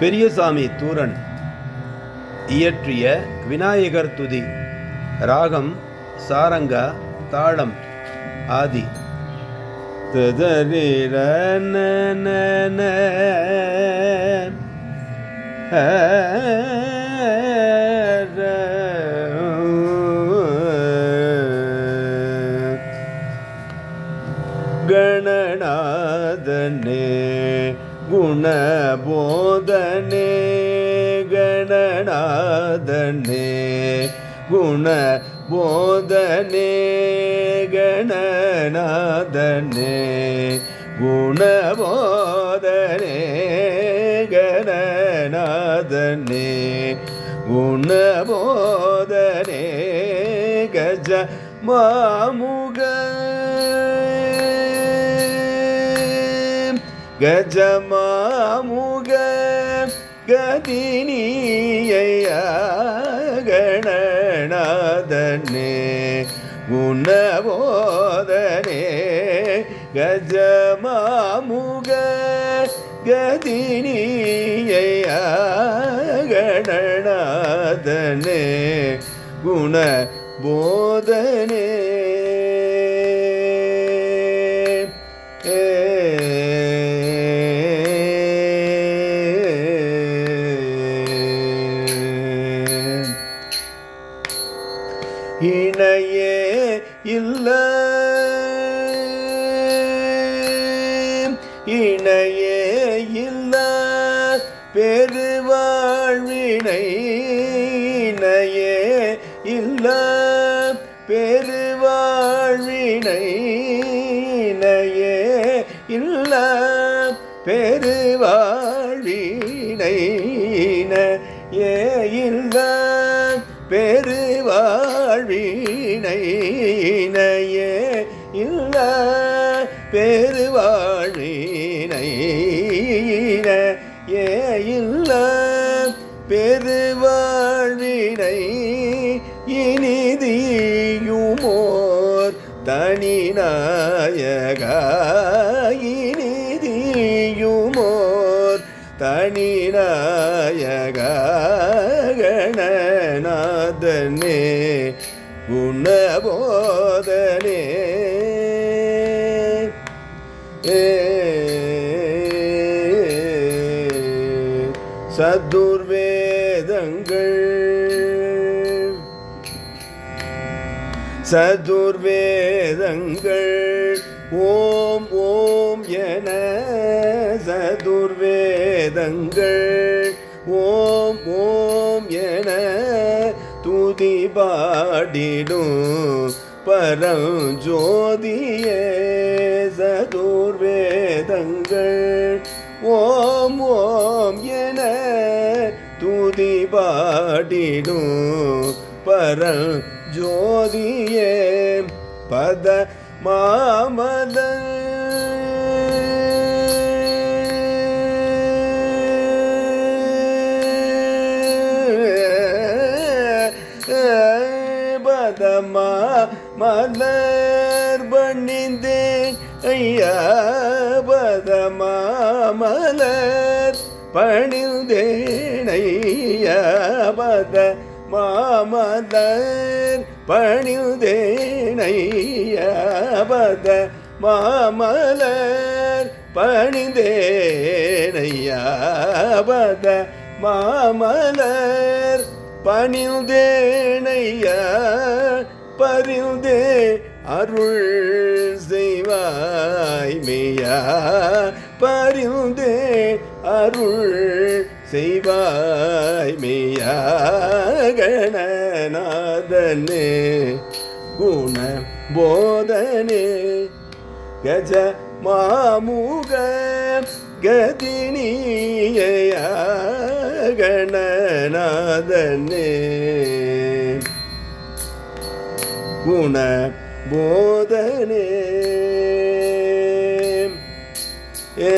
பெரியசாமி தூரன் இயற்றிய விநாயகர் துதி ராகம் சாரங்கா தாளம் ஆதி. கணநாதனே குணபோதனே கணநாதனே. குண போதனே கணநாதனே. குணபோதனே கணநாதனே. குணபோதனே கஜ மாமு கஜமாமுக கதினியகணநாதனே குணபோதனே கஜமாமுக கதினியகணநாதனே குண போதனே இணையே இல்லை. இணையே இல்லை. பெருவாழ்வினை இணையே இல்லை. பெருவாழ்வினை இல்ல பெருவாழினை ஏ இல்ல பெருவாழினை இனிதியுமோர் தனி நாயக இனிதியுமோர் தனிநாயகா கணநாதனே. குணபோதனே சதுர்வேதங்கள். சதுர்வேதங்கள். ஓம் ஓம் என சதுர்வேதங்கள். ஓம் துதி பாடிடும் பரம் ஜோதியே சதுர்வேதங்கள் ஓம் ஓம் என துதி பாடிடும் பரம் ஜோதியே பத மாமதன் பதமா மலர் பணிந்தேன். ஐயா பதமா மலர் பணிந்தேன். ஐயா பத மாமலர் பணிந்தேனைய பத மாமலர் பணிந்தேனைய பத மாமலர் பணிந்தேனைய பரிந்தே அருள் செய்வாய் மெய்யா. பரிந்தே அருள் செய்வாய் கணநாதனே குண போதனே கஜ மாமுக கதினியா கணநாதனே. குண போதனே ஏ